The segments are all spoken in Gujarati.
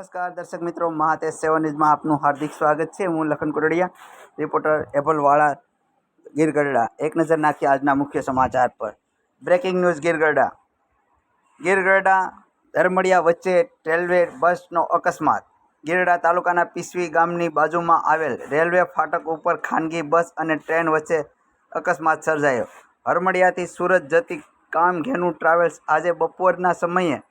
નમસ્કાર, દર્શક મિત્રો મહાતેજ સેવન ન્યૂઝમાં આપનું હાર્દિક સ્વાગત છે. હું લખન કોરડિયા રિપોર્ટર એભલવાળા ગીરગઢડા એક નજર નાખીએ આજના મુખ્ય સમાચાર પર. બ્રેકિંગ ન્યૂઝ ગીરગઢડા ગીરગઢડા ધર્મડિયા વચ્ચે રેલવે બસનો અકસ્માત. ગીરડા તાલુકાના પીસવી ગામની બાજુમાં આવેલ રેલવે ફાટક ઉપર ખાનગી બસ અને ટ્રેન વચ્ચે અકસ્માત સર્જાયો. હરમડિયાથી સુરત જતી કામઘેનુ ટ્રાવેલ્સ આજે બપોરના સમયે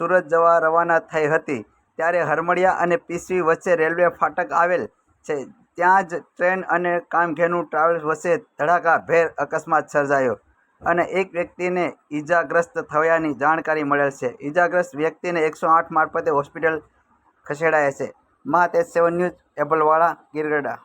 સુરત જવા રવાના થઈ હતી. ત્યારે હરમડિયા અને પીસવી વચ્ચે રેલવે ફાટક આવેલ છે. ત્યાં જ ટ્રેન અને કામઘેનુ ટ્રાવેલ્સ વચ્ચે ધડાકાભેર અકસ્માત સર્જાયો અને એક વ્યક્તિને ઈજાગ્રસ્ત થયાની જાણકારી મળેલ છે. ઈજાગ્રસ્ત વ્યક્તિને એકસો આઠ મારફતે હોસ્પિટલ ખસેડાયા છે. મા તેજ સેવન ન્યૂઝ એબલવાળા ગીરગઢડા.